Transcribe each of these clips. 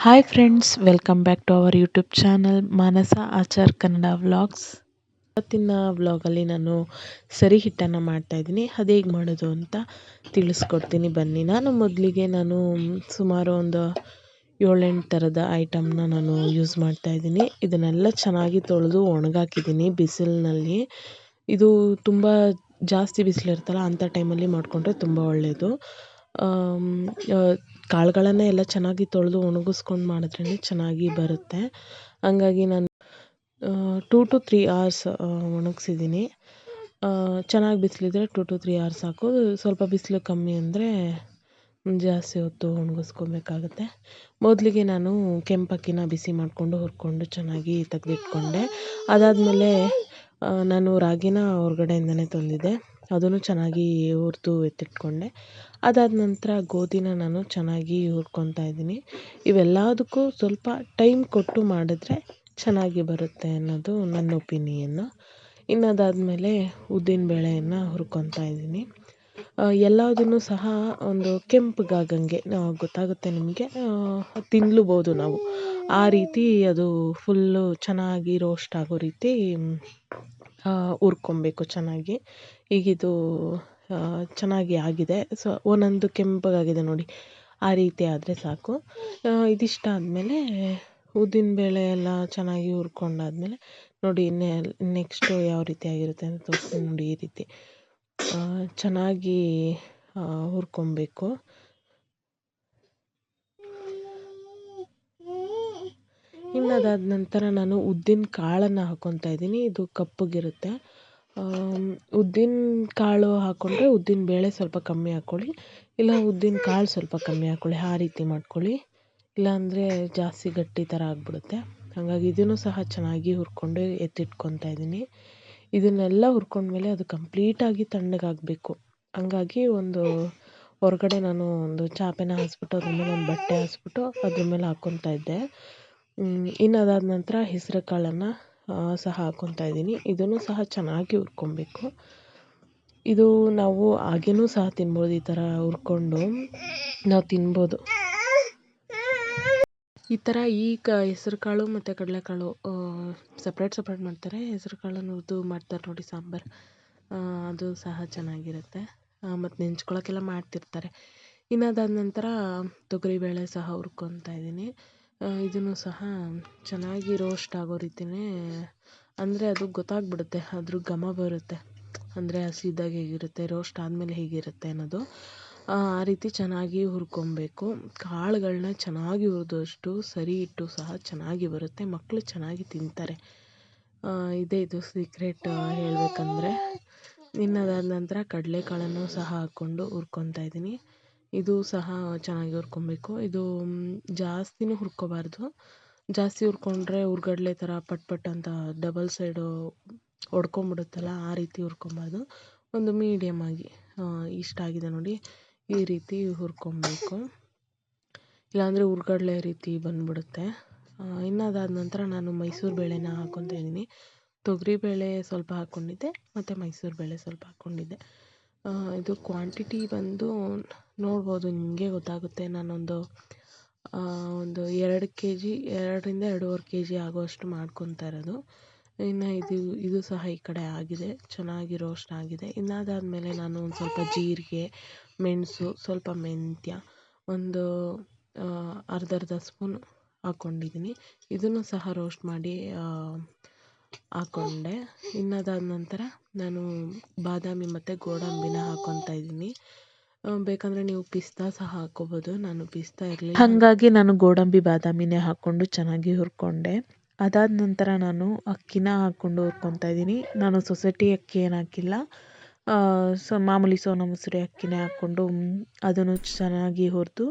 Hi friends welcome back to our YouTube channel Manasa Achar Kannada vlogs ಇವತ್ತಿನ ವ್ಲಾಗಲ್ಲಿ ನಾನು ಸರಿ ಹಿಟ್ಟನ್ನು ಮಾಡ್ತಾಯಿದ್ದೀನಿ ಅದು ಹೇಗೆ ಮಾಡೋದು ಅಂತ ತಿಳಿಸ್ಕೊಡ್ತೀನಿ. ಬನ್ನಿ, ನಾನು ಮೊದಲಿಗೆ ನಾನು ಸುಮಾರು ಒಂದು ಏಳೆಂಟು ಥರದ ಐಟಮ್ನ ನಾನು ಯೂಸ್ ಮಾಡ್ತಾಯಿದ್ದೀನಿ ಇದನ್ನೆಲ್ಲ ಚೆನ್ನಾಗಿ ತೊಳೆದು ಒಣಗಾಕಿದ್ದೀನಿ ಬಿಸಿಲಿನಲ್ಲಿ. ಇದು ತುಂಬ ಜಾಸ್ತಿ ಬಿಸಿಲಿರುತ್ತಲ್ಲ ಅಂಥ ಟೈಮಲ್ಲಿ ಮಾಡಿಕೊಂಡ್ರೆ ತುಂಬ ಒಳ್ಳೆಯದು ಕಾಳುಗಳನ್ನೇ ಎಲ್ಲ ಚೆನ್ನಾಗಿ ತೊಳೆದು ಒಣಗಿಸ್ಕೊಂಡು ಮಾಡಿದ್ರೇ ಚೆನ್ನಾಗಿ ಬರುತ್ತೆ. ಹಂಗಾಗಿ ನಾನು ಟೂ ಟು ತ್ರೀ ಅವರ್ಸ್ ಒಣಗಿಸಿದ್ದೀನಿ. ಚೆನ್ನಾಗಿ ಬಿಸಿಲಿದ್ರೆ ಟೂ ಟು ತ್ರೀ ಅವರ್ಸ್ ಸಾಕು. ಸ್ವಲ್ಪ ಬಿಸಿಲು ಕಮ್ಮಿ ಅಂದರೆ ಜಾಸ್ತಿ ಹೊತ್ತು ಒಣಗಿಸ್ಕೊಬೇಕಾಗತ್ತೆ. ಮೊದಲಿಗೆ ನಾನು ಕೆಂಪಕ್ಕಿನ ಬಿಸಿ ಮಾಡಿಕೊಂಡು ಹುರ್ಕೊಂಡು ಚೆನ್ನಾಗಿ ತೆಗೆದಿಟ್ಕೊಂಡೆ. ಅದಾದಮೇಲೆ ನಾನು ರಾಗಿನ ಹೊರ್ಗಡೆಯಿಂದನೇ ತಂದಿದ್ದೆ. ಅದನ್ನು ಚೆನ್ನಾಗಿ ಹುರಿದು ಎತ್ತಿಟ್ಕೊಂಡೆ. ಅದಾದ ನಂತರ ಗೋಧಿನ ನಾನು ಚೆನ್ನಾಗಿ ಹುರ್ಕೊತಾ ಇದ್ದೀನಿ. ಇವೆಲ್ಲದಕ್ಕೂ ಸ್ವಲ್ಪ ಟೈಮ್ ಕೊಟ್ಟು ಮಾಡಿದ್ರೆ ಚೆನ್ನಾಗಿ ಬರುತ್ತೆ ಅನ್ನೋದು ನನ್ನ ಒಪಿನಿಯನ್ನು ಇನ್ನು ಅದಾದಮೇಲೆ ಉದ್ದಿನ ಬೇಳೆಯನ್ನು ಹುರ್ಕೊತಾ ಇದ್ದೀನಿ. ಎಲ್ಲದನ್ನು ಸಹ ಒಂದು ಕೆಂಪಗಾಗಂಗೆ ಗೊತ್ತಾಗುತ್ತೆ ನಿಮಗೆ? ತಿನ್ಲೂಬೋದು ನಾವು. ಆ ರೀತಿ ಅದು ಫುಲ್ಲು ಚೆನ್ನಾಗಿ ರೋಸ್ಟ್ ಆಗೋ ರೀತಿ ಹುರ್ಕೊಬೇಕು ಚೆನ್ನಾಗಿ. ಈಗಿದು ಚೆನ್ನಾಗಿ ಆಗಿದೆ. ಸೊ ಒಂದೊಂದು ಕೆಂಪಗಾಗಿದೆ ನೋಡಿ. ಆ ರೀತಿ ಆದರೆ ಸಾಕು. ಇದಿಷ್ಟ ಆದಮೇಲೆ ಉದ್ದಿನಬೇಳೆ ಎಲ್ಲ ಚೆನ್ನಾಗಿ ಹುರ್ಕೊಂಡಾದ್ಮೇಲೆ ನೋಡಿ ನೆಕ್ಸ್ಟು ಯಾವ ರೀತಿ ಆಗಿರುತ್ತೆ ಅಂತ ತೋರಿಸ್ತೀನಿ ನೋಡಿ ಈ ರೀತಿ. ಚೆನ್ನಾಗಿ ಹುರ್ಕೊಬೇಕು. ಇನ್ನು ಅದಾದ ನಂತರ ನಾನು ಉದ್ದಿನ ಕಾಳನ್ನು ಹಾಕ್ಕೊತಾ ಇದ್ದೀನಿ. ಇದು ಕಪ್ಪಗಿರುತ್ತೆ. ಉದ್ದಿನ ಕಾಳು ಹಾಕ್ಕೊಂಡ್ರೆ ಉದ್ದಿನ ಬೇಳೆ ಸ್ವಲ್ಪ ಕಮ್ಮಿ ಹಾಕ್ಕೊಳ್ಳಿ ಇಲ್ಲ ಉದ್ದಿನ ಕಾಳು ಸ್ವಲ್ಪ ಕಮ್ಮಿ ಹಾಕ್ಕೊಳ್ಳಿ ಆ ರೀತಿ ಮಾಡ್ಕೊಳ್ಳಿ. ಇಲ್ಲಾಂದರೆ ಜಾಸ್ತಿ ಗಟ್ಟಿ ಥರ ಆಗಿಬಿಡುತ್ತೆ. ಹಾಗಾಗಿ ಇದನ್ನು ಸಹ ಚೆನ್ನಾಗಿ ಹುರ್ಕೊಂಡು ಎತ್ತಿಟ್ಕೊತಾ ಇದ್ದೀನಿ. ಇದನ್ನೆಲ್ಲ ಹುರ್ಕೊಂಡ್ಮೇಲೆ ಅದು ಕಂಪ್ಲೀಟಾಗಿ ತಣ್ಣಗಾಗಬೇಕು. ಹಂಗಾಗಿ ಒಂದು ಹೊರಗಡೆ ನಾನು ಒಂದು ಚಾಪೆನ ಹಾಸ್ಬಿಟ್ಟು, ಅದ್ರ ಮೇಲೆ ಒಂದು ಬಟ್ಟೆ ಹಾಸ್ಬಿಟ್ಟು ಅದ್ರ ಮೇಲೆ ಹಾಕ್ಕೊತಾ ಇದ್ದೆ. ಇನ್ನು ಅದಾದ ನಂತರ ಹೆಸ್ರು ಕಾಳನ್ನು ಸಹ ಹಾಕ್ಕೊತಾ ಇದ್ದೀನಿ. ಇದನ್ನು ಸಹ ಚೆನ್ನಾಗಿ ಹುರ್ಕೊಬೇಕು. ಇದು ನಾವು ಹಾಗೇನೂ ಸಹ ತಿನ್ಬೋದು, ಈ ಥರ ಹುರ್ಕೊಂಡು ನಾವು ತಿನ್ಬೋದು. ಈ ಥರ ಈ ಕ ಹೆಸ್ರು ಕಾಳು ಮತ್ತು ಕಡಲೆಕಾಳು ಸಪ್ರೇಟ್ ಸಪ್ರೇಟ್ ಮಾಡ್ತಾರೆ. ಹೆಸ್ರು ಕಾಳನ್ನು ಹುರ್ದು ಮಾಡ್ತಾರೆ ನೋಡಿ ಸಾಂಬಾರು. ಅದು ಸಹ ಚೆನ್ನಾಗಿರುತ್ತೆ. ಮತ್ತು ನೆಂಚ್ಕೊಳ್ಳೋಕ್ಕೆಲ್ಲ ಮಾಡ್ತಿರ್ತಾರೆ. ಇನ್ನು ಅದಾದ ನಂತರ ತೊಗರಿಬೇಳೆ ಸಹ ಹುರ್ಕೊತಾ ಇದ್ದೀನಿ. ಇದನ್ನು ಸಹ ಚೆನ್ನಾಗಿ ರೋಸ್ಟ್ ಆಗೋ ರೀತಿಯೇ ಅಂದರೆ ಅದು ಗೊತ್ತಾಗ್ಬಿಡುತ್ತೆ. ಅದ್ರ ಘಮ ಬರುತ್ತೆ. ಅಂದರೆ ಹಸಿದಾಗ ಹೇಗಿರುತ್ತೆ ರೋಸ್ಟ್ ಆದಮೇಲೆ ಹೇಗಿರುತ್ತೆ ಅನ್ನೋದು. ಆ ರೀತಿ ಚೆನ್ನಾಗಿ ಹುರ್ಕೊಬೇಕು. ಕಾಳುಗಳ್ನ ಚೆನ್ನಾಗಿ ಹುರಿದಷ್ಟು ಸರಿ ಇಟ್ಟು ಸಹ ಚೆನ್ನಾಗಿ ಬರುತ್ತೆ. ಮಕ್ಕಳು ಚೆನ್ನಾಗಿ ತಿಂತಾರೆ. ಇದೇ ಇದು ಸೀಕ್ರೆಟ್ ಹೇಳಬೇಕಂದ್ರೆ. ಇನ್ನು ಅದಾದ ನಂತರ ಕಡಲೆಕಾಳನ್ನು ಸಹ ಹಾಕ್ಕೊಂಡು ಹುರ್ಕೊತಾ ಇದ್ದೀನಿ. ಇದು ಸಹ ಚೆನ್ನಾಗಿ ಹುರ್ಕೊಬೇಕು. ಇದು ಜಾಸ್ತಿನೂ ಹುರ್ಕೊಬಾರ್ದು. ಜಾಸ್ತಿ ಹುರ್ಕೊಂಡ್ರೆ ಹುರ್ಗಡ್ಲೆ ಥರ ಪಟ್ ಪಟ್ ಅಂತ ಡಬಲ್ ಸೈಡು ಒಡ್ಕೊಂಬಿಡುತ್ತಲ್ಲ, ಆ ರೀತಿ ಹುರ್ಕೊಬಾರ್ದು. ಒಂದು ಮೀಡಿಯಮ್ ಆಗಿ ಇಷ್ಟ ಆಗಿದೆ ನೋಡಿ. ಈ ರೀತಿ ಹುರ್ಕೊಬೇಕು. ಇಲ್ಲಾಂದರೆ ಹುರ್ಗಡ್ಲೆ ರೀತಿ ಬಂದುಬಿಡುತ್ತೆ. ಇನ್ನು ಅದಾದ ನಂತರ ನಾನು ಮೈಸೂರು ಬೇಳೆನ ಹಾಕ್ಕೊತಾ ಇದ್ದೀನಿ. ತೊಗರಿಬೇಳೆ ಸ್ವಲ್ಪ ಹಾಕ್ಕೊಂಡಿದ್ದೆ ಮತ್ತು ಮೈಸೂರು ಬೇಳೆ ಸ್ವಲ್ಪ ಹಾಕ್ಕೊಂಡಿದ್ದೆ ಇದು ಕ್ವಾಂಟಿಟಿ ಬಂದು ನೋಡ್ಬೋದು, ನಿಮಗೆ ಗೊತ್ತಾಗುತ್ತೆ. ನಾನೊಂದು ಒಂದು ಎರಡು ಕೆ ಜಿ ಎರಡರಿಂದ ಎರಡೂವರೆ ಕೆ ಜಿ ಆಗುವಷ್ಟು ಮಾಡ್ಕೊತಾ ಇರೋದು. ಇನ್ನು ಇದು ಇದು ಸಹ ಈ ಕಡೆ ಆಗಿದೆ. ಚೆನ್ನಾಗಿ ರೋಸ್ಟ್ ಆಗಿದೆ. ಇನ್ನು ಅದಾದಮೇಲೆ ನಾನು ಒಂದು ಸ್ವಲ್ಪ ಜೀರಿಗೆ, ಮೆಣಸು, ಸ್ವಲ್ಪ ಮೆಂತ್ಯ, ಒಂದು ಅರ್ಧ ಅರ್ಧ ಸ್ಪೂನ್ ಹಾಕ್ಕೊಂಡಿದ್ದೀನಿ ಇದನ್ನು ಸಹ ರೋಸ್ಟ್ ಮಾಡಿ ಹಾಕ್ಕೊಂಡೆ ಇನ್ನದಾದ ನಂತರ ನಾನು ಬಾದಾಮಿ ಮತ್ತು ಗೋಡಂಬಿನ ಹಾಕ್ಕೊತಾ ಇದ್ದೀನಿ ಬೇಕಂದರೆ ನೀವು ಪಿಸ್ತಾ ಸಹ ಹಾಕ್ಕೋಬೋದು ನಾನು ಪಿಸ್ತಾ ಇರಲಿಲ್ಲ. ಹಾಗಾಗಿ ನಾನು ಗೋಡಂಬಿ, ಬಾದಾಮಿನೇ ಹಾಕ್ಕೊಂಡು ಚೆನ್ನಾಗಿ ಹುರ್ಕೊಂಡೆ. ಅದಾದ ನಂತರ ನಾನು ಅಕ್ಕಿನ ಹಾಕ್ಕೊಂಡು ಹುರ್ಕೊತಾ ಇದ್ದೀನಿ. ನಾನು ಸೊಸೈಟಿ ಅಕ್ಕಿ ಏನು ಹಾಕಿಲ್ಲ. ಸೊ, ಮಾಮೂಲಿ ಸೋನಾ ಮಸೂರಿ ಅಕ್ಕಿನೇ ಹಾಕ್ಕೊಂಡು ಅದನ್ನು ಚೆನ್ನಾಗಿ ಹುರಿದು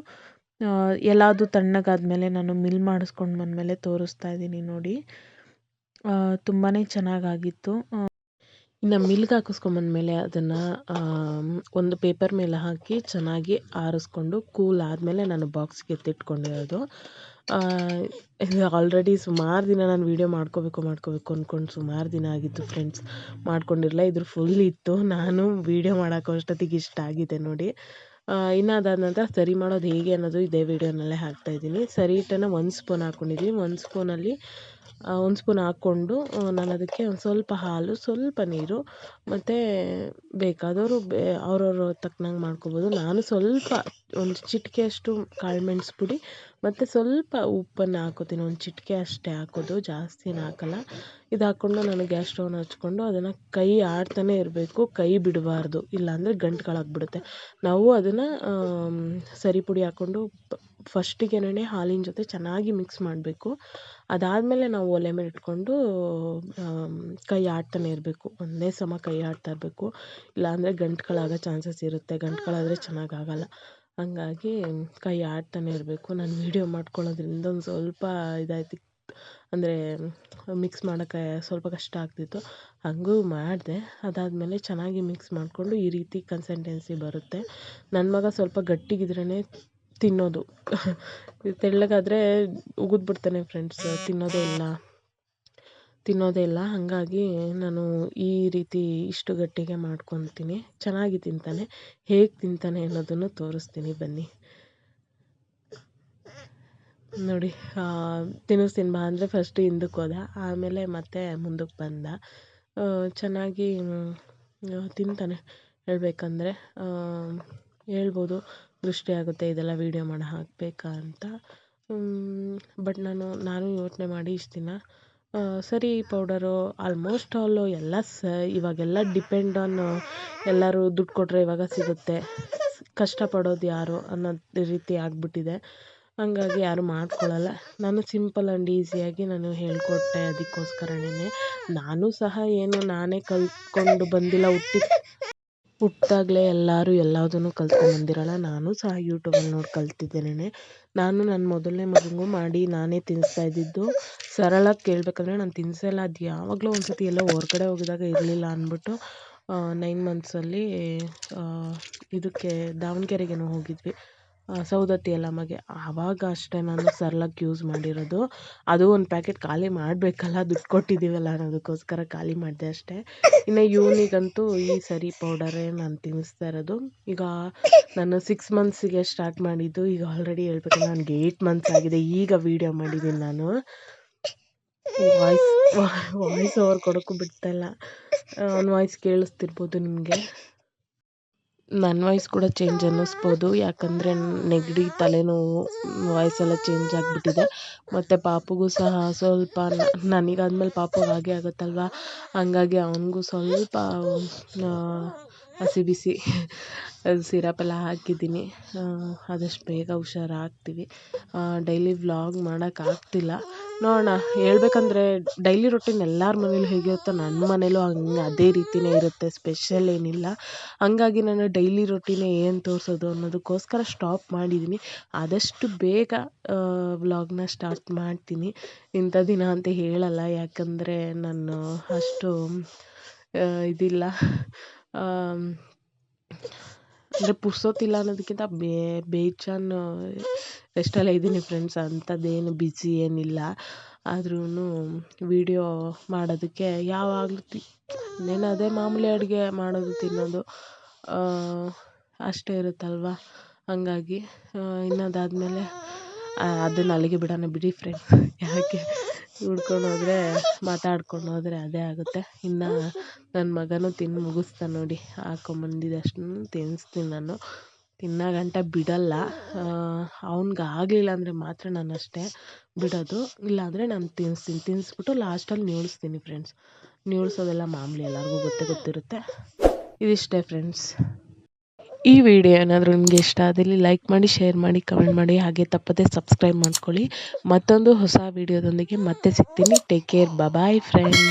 ಎಲ್ಲದು ತಣ್ಣಗಾದಮೇಲೆ ನಾನು ಮಿಲ್ ಮಾಡಿಸ್ಕೊಂಡು ಬಂದಮೇಲೆ ತೋರಿಸ್ತಾ ಇದ್ದೀನಿ ನೋಡಿ. ತುಂಬಾ ಚೆನ್ನಾಗಾಗಿತ್ತು. ಇನ್ನು ಮಿಲ್ಗೆ ಹಾಕಿಸ್ಕೊಂಬಂದ್ಮೇಲೆ ಅದನ್ನು ಒಂದು ಪೇಪರ್ ಮೇಲೆ ಹಾಕಿ ಚೆನ್ನಾಗಿ ಆರಿಸ್ಕೊಂಡು ಕೂಲ್ ಆದಮೇಲೆ ನಾನು ಬಾಕ್ಸ್ಗೆ ಎತ್ತಿಟ್ಕೊಂಡಿರೋದು. ಆಲ್ರೆಡಿ ಸುಮಾರು ದಿನ ನಾನು ವೀಡಿಯೋ ಮಾಡ್ಕೋಬೇಕು ಮಾಡ್ಕೋಬೇಕು ಅಂದ್ಕೊಂಡು ಸುಮಾರು ದಿನ ಆಗಿತ್ತು ಫ್ರೆಂಡ್ಸ್ ಮಾಡ್ಕೊಂಡಿರಲ್ಲ ಇದ್ರ ಫುಲ್ ಇತ್ತು. ನಾನು ವೀಡಿಯೋ ಮಾಡೋಕ್ಕೋ ಅಷ್ಟೊತ್ತಿಗೆ ಇಷ್ಟ ಆಗಿದೆ ನೋಡಿ. ಇನ್ನು ಅದಾದ ನಂತರ ಸರಿ ಮಾಡೋದು ಹೇಗೆ ಅನ್ನೋದು ಇದೇ ವೀಡಿಯೋನಲ್ಲೇ ಹಾಕ್ತಾಯಿದ್ದೀನಿ ಸರಿ ಹಿಟ್ಟನ್ನು ಒಂದು ಸ್ಪೂನ್ ಹಾಕ್ಕೊಂಡಿದ್ದೀನಿ ಒಂದು ಸ್ಪೂನಲ್ಲಿ ಒಂದು ಸ್ಪೂನ್ ಹಾಕ್ಕೊಂಡು ನಾನು ಅದಕ್ಕೆ ಒಂದು ಸ್ವಲ್ಪ ಹಾಲು, ಸ್ವಲ್ಪ ನೀರು, ಮತ್ತು ಬೇಕಾದವರು ಬೇ, ಅವ್ರವ್ರ ತಕ್ಕನಂಗೆ ಮಾಡ್ಕೊಬೋದು. ನಾನು ಸ್ವಲ್ಪ ಒಂದು ಚಿಟಿಕೆಯಷ್ಟು ಮೆಣಸು ಪುಡಿ, ಮತ್ತು ಸ್ವಲ್ಪ ಉಪ್ಪನ್ನು ಹಾಕ್ಕೋತೀನಿ ಒಂದು ಚಿಟಿಕೆ ಅಷ್ಟೇ ಹಾಕೋದು, ಜಾಸ್ತಿ ಏನು ಹಾಕಲ್ಲ. ಇದು ಹಾಕ್ಕೊಂಡು ನಾನು ಗ್ಯಾಸ್ ಸ್ಟವ್ನ ಹಚ್ಕೊಂಡು ಅದನ್ನು ಕೈ ಆಡ್ತಾನೆ ಇರಬೇಕು, ಕೈ ಬಿಡಬಾರ್ದು, ಇಲ್ಲಾಂದರೆ ಗಂಟುಗಳಾಗ್ಬಿಡುತ್ತೆ ನಾವು ಅದನ್ನು ಸರಿ ಪುಡಿ ಹಾಕ್ಕೊಂಡು ಫಸ್ಟಿಗೆನೇ ಹಾಲಿನ ಜೊತೆ ಚೆನ್ನಾಗಿ ಮಿಕ್ಸ್ ಮಾಡಬೇಕು. ಅದಾದಮೇಲೆ ನಾವು ಒಲೆ ಮೇಲೆ ಇಟ್ಕೊಂಡು ಕೈ ಆಡ್ತಾನೆ ಇರಬೇಕು. ಒಂದೇ ಸಮ ಕೈ ಆಡ್ತಾ ಇರಬೇಕು. ಇಲ್ಲಾಂದರೆ ಗಂಟುಗಳಾಗೋ ಚಾನ್ಸಸ್ ಇರುತ್ತೆ. ಗಂಟ್ಕಳಾದರೆ ಚೆನ್ನಾಗಿ ಆಗಲ್ಲ ಹಂಗಾಗಿ ಕೈ ಆಡ್ತಾನೆ ಇರಬೇಕು. ನಾನು ವೀಡಿಯೋ ಮಾಡ್ಕೊಳ್ಳೋದ್ರಿಂದ ಒಂದು ಸ್ವಲ್ಪ ಇದಾಯ್ತು. ಅಂದರೆ ಮಿಕ್ಸ್ ಮಾಡೋಕ್ಕೆ ಸ್ವಲ್ಪ ಕಷ್ಟ ಆಗ್ತಿತ್ತು. ಹಾಗೂ ಮಾಡಿದೆ. ಅದಾದಮೇಲೆ ಚೆನ್ನಾಗಿ ಮಿಕ್ಸ್ ಮಾಡಿಕೊಂಡು ಈ ರೀತಿ ಕನ್ಸೆಂಟೆನ್ಸಿ ಬರುತ್ತೆ. ನನ್ನ ಮಗ ಸ್ವಲ್ಪ ಗಟ್ಟಿಗಿದ್ರೇ ತಿನ್ನೋದು. ತೆಳ್ಳಗಾದರೆ ಉಗಿದು ಬಿಡ್ತಾನೆ ಫ್ರೆಂಡ್ಸ್ ತಿನ್ನೋದೇ ಇಲ್ಲ. ತಿನ್ನೋದೇ ಇಲ್ಲ. ಹಾಗಾಗಿ ನಾನು ಈ ರೀತಿ ಇಷ್ಟು ಗಟ್ಟಿಗೆ ಮಾಡ್ಕೊತೀನಿ. ಚೆನ್ನಾಗಿ ತಿಂತಾನೆ. ಹೇಗೆ ತಿಂತಾನೆ ಅನ್ನೋದನ್ನು ತೋರಿಸ್ತೀನಿ ಬನ್ನಿ. ನೋಡಿ ತಿನ್ನಿಸ್ತೀನಿ ಬಾ ಅಂದರೆ ಫಸ್ಟ್ ಹಿಂದಕ್ಕೆ ಹೋದ. ಆಮೇಲೆ ಮತ್ತೆ ಮುಂದಕ್ಕೆ ಬಂದ. ಚೆನ್ನಾಗಿ ತಿಂತಾನೆ ಹೇಳಬೇಕಂದ್ರೆ. ಹೇಳ್ಬೋದು. ದೃಷ್ಟಿ ಆಗುತ್ತೆ, ಇದೆಲ್ಲ ವೀಡಿಯೋ ಮಾಡಿ ಹಾಕಬೇಕಾ ಅಂತ. ಬಟ್ ನಾನು ನಾನು ಯೋಚನೆ ಮಾಡಿ ಇಷ್ಟು ದಿನ ಸರಿ ಪೌಡರು ಆಲ್ಮೋಸ್ಟ್ ಆಲು ಎಲ್ಲ ಸ, ಇವಾಗೆಲ್ಲ ಡಿಪೆಂಡ್ ಆನ್ ಎಲ್ಲರೂ ದುಡ್ಡು ಕೊಟ್ಟರೆ ಇವಾಗ ಸಿಗುತ್ತೆ. ಕಷ್ಟಪಡೋದು ಯಾರು ಅನ್ನೋ ರೀತಿ ಆಗಿಬಿಟ್ಟಿದೆ. ಹಂಗಾಗಿ ಯಾರೂ ಮಾಡ್ಕೊಳ್ಳಲ್ಲ ನಾನು ಸಿಂಪಲ್ ಆ್ಯಂಡ್ ಈಸಿಯಾಗಿ ನಾನು ಹೇಳಿಕೊಟ್ಟೆ ಅದಕ್ಕೋಸ್ಕರನೇ ನಾನು ಸಹ ಏನು ನಾನೇ ಕಲ್ತ್ಕೊಂಡು ಬಂದಿಲ್ಲ ಹುಟ್ಟಿದ ಹುಟ್ದಾಗಲೇ ಎಲ್ಲರೂ ಎಲ್ಲದನ್ನು ಕಲ್ತ್ಕೊಂಡು ಬಂದಿರಲ್ಲ, ನಾನು ಸಹ ಯೂಟ್ಯೂಬಲ್ಲಿ ನೋಡಿ ಕಲ್ತಿದ್ದೇನೆ ನಾನು ನನ್ನ ಮೊದಲನೇ ಮಗನಿಗೂ ಮಾಡಿ ನಾನೇ ತಿನ್ನಿಸ್ತಾ ಇದ್ದಿದ್ದು. ಸರಳಾಗಿ ಕೇಳಬೇಕಂದ್ರೆ ನಾನು ತಿನ್ನಿಸೇ ಇಲ್ಲ ಅದು ಯಾವಾಗಲೋ ಒಂದು ಸತಿ ಎಲ್ಲೋ ಹೊರ್ಗಡೆ ಹೋಗಿದಾಗ ಇರಲಿಲ್ಲ ಅಂದ್ಬಿಟ್ಟು ನೈನ್ ಮಂತ್ಸಲ್ಲಿ ಇದಕ್ಕೆ ದಾವಣಗೆರೆಗೇನೋ ಹೋಗಿದ್ವಿ. ಸೌದತ್ತಿ ಎಲ್ಲಮ್ಮಗೆ ಆವಾಗ ಅಷ್ಟೇ ನಾನು ಸರ್ಲಾಕ್ ಯೂಸ್ ಮಾಡಿರೋದು. ಅದು ಒಂದು ಪ್ಯಾಕೆಟ್ ಖಾಲಿ ಮಾಡಬೇಕಲ್ಲ, ದುಡ್ಡು ಕೊಟ್ಟಿದ್ದೀವಲ್ಲ ಅನ್ನೋದಕ್ಕೋಸ್ಕರ ಖಾಲಿ ಮಾಡಿದೆ ಅಷ್ಟೇ. ಇನ್ನು ಇವನಿಗಂತೂ ಈ ಸರಿ ಪೌಡರೇ ನಾನು ತಿನ್ನಿಸ್ತಾ ಇರೋದು. ಈಗ ನಾನು ಸಿಕ್ಸ್ ಮಂತ್ಸಿಗೆ ಸ್ಟಾರ್ಟ್ ಮಾಡಿದ್ದು, ಈಗ ಆಲ್ರೆಡಿ ಹೇಳ್ಬೇಕಂದ್ರೆ ನನಗೆ ಏಯ್ಟ್ ಮಂತ್ಸ್ ಆಗಿದೆ. ಈಗ ವೀಡಿಯೋ ಮಾಡಿದ್ದೀನಿ ನಾನು. ವಾಯ್ಸ್ ವಾಯ್ಸ್ ಓವರ್ ಕೊಡೋಕ್ಕೂ ಬಿಡ್ತಾಯಿಲ್ಲ ಅವ್ನ ವಾಯ್ಸ್ ಕೇಳಿಸ್ತಿರ್ಬೋದು ನಿಮಗೆ. ನನ್ನ ವಾಯ್ಸ್ ಕೂಡ ಚೇಂಜ್ ಅನ್ನಿಸ್ಬೋದು. ಯಾಕಂದರೆ ನೆಗಡಿ, ತಲೆನೋವು ವಾಯ್ಸೆಲ್ಲ ಚೇಂಜ್ ಆಗಿಬಿಟ್ಟಿದೆ. ಮತ್ತು ಪಾಪುಗೂ ಸಹ ಸ್ವಲ್ಪ ನನಗಾದ್ಮೇಲೆ ಪಾಪುಗೆ ಹಾಗೆ ಆಗುತ್ತಲ್ವ? ಹಂಗಾಗಿ ಅವನಿಗೂ ಸ್ವಲ್ಪ ಹಸಿ ಬಿಸಿ ಸಿರಪ್ ಎಲ್ಲ ಹಾಕಿದ್ದೀನಿ. ಆದಷ್ಟು ಬೇಗ ಹುಷಾರಾಗ್ತೀವಿ. ಡೈಲಿ ವ್ಲಾಗ್ ಮಾಡೋಕ್ಕಾಗ್ತಿಲ್ಲ ನೋಡೋಣ, ಹೇಳ್ಬೇಕಂದ್ರೆ ಡೈಲಿ ರೊಟೀನ್ ಎಲ್ಲರ ಮನೇಲೂ ಹೇಗಿರುತ್ತೋ ನನ್ನ ಮನೇಲೂ ಹಂಗೆ ಅದೇ ರೀತಿಯೇ ಇರುತ್ತೆ ಸ್ಪೆಷಲ್ ಏನಿಲ್ಲ. ಹಂಗಾಗಿ ನಾನು ಡೈಲಿ ರೊಟೀನೇ ಏನು ತೋರಿಸೋದು ಅನ್ನೋದಕ್ಕೋಸ್ಕರ ಸ್ಟಾಪ್ ಮಾಡಿದ್ದೀನಿ ಆದಷ್ಟು ಬೇಗ ವ್ಲಾಗ್ನ ಸ್ಟಾರ್ಟ್ ಮಾಡ್ತೀನಿ. ಇಂಥ ದಿನ ಅಂತ ಹೇಳಲ್ಲ, ಯಾಕಂದರೆ ನಾನು ಅಷ್ಟು ಇದಿಲ್ಲ. ಅಂದರೆ ಪುರ್ಸೊತ್ತಿಲ್ಲ ಅನ್ನೋದಕ್ಕಿಂತ ಬೇ ಬೇಜಾನ್ ರೆಸ್ಟಲ್ಲೇ ಇದ್ದೀನಿ ಫ್ರೆಂಡ್ಸ್ ಅಂಥದ್ದೇನು ಬಿಝಿ ಏನಿಲ್ಲ. ಆದ್ರೂ ವೀಡಿಯೋ ಮಾಡೋದಕ್ಕೆ ಯಾವಾಗಲೂ ತಿ ಇನ್ನೇನು ಅದೇ ಮಾಮೂಲಿ ಅಡುಗೆ ಮಾಡೋದು ತಿನ್ನೋದು ಅಷ್ಟೇ ಇರುತ್ತಲ್ವ? ಹಂಗಾಗಿ ಇನ್ನದಾದ ಮೇಲೆ ಅದನ್ನ ಅಲ್ಲಿಗೆ ಬಿಡೋಣ ಬಿಡಿ ಫ್ರೆಂಡ್ಸ್ ಯಾಕೆ? ಹುಡ್ಕೊಂಡು ಹೋದ್ರೆ ಮಾತಾಡ್ಕೊಂಡು ಹೋದರೆ ಅದೇ ಆಗುತ್ತೆ. ಇನ್ನು ನನ್ನ ಮಗನೂ ತಿಂದು ಮುಗಿಸ್ತಾನೆ ನೋಡಿ. ಹಾಕೊಂಬಂದಿದ್ದಷ್ಟನ್ನೂ ತಿನ್ನಿಸ್ತೀನಿ ನಾನು. ತಿನ್ನೋ ಗಂಟ ಬಿಡೋಲ್ಲ ಅವ್ನಿಗೆ ಆಗಲಿಲ್ಲ ಅಂದರೆ ಮಾತ್ರ ನಾನು ಅಷ್ಟೇ ಬಿಡೋದು. ಇಲ್ಲಾಂದರೆ ನಾನು ತಿನ್ನಿಸ್ತೀನಿ ತಿನ್ನಿಸ್ಬಿಟ್ಟು ಲಾಸ್ಟಲ್ಲಿ ನೀಳಿಸ್ತೀನಿ ಫ್ರೆಂಡ್ಸ್ ನೀಳ್ಸೋದೆಲ್ಲ ಮಾಮೂಲಿ ಎಲ್ಲರಿಗೂ ಗೊತ್ತೇ ಗೊತ್ತಿರುತ್ತೆ. ಇದಿಷ್ಟೇ ಫ್ರೆಂಡ್ಸ್ ಈ ವಿಡಿಯೋ ಏನಾದರೂ ನಿಮಗೆ ಇಷ್ಟ ಆದಲ್ಲಿ ಲೈಕ್ ಮಾಡಿ ಶೇರ್ ಮಾಡಿ ಕಮೆಂಟ್ ಮಾಡಿ, ಹಾಗೆ ತಪ್ಪದೆ ಸಬ್ಸ್ಕ್ರೈಬ್ ಮಾಡ್ಕೊಳ್ಳಿ. ಮತ್ತೊಂದು ಹೊಸ ವಿಡಿಯೋದೊಂದಿಗೆ ಮತ್ತೆ ಸಿಗ್ತೀನಿ. Take care bye friends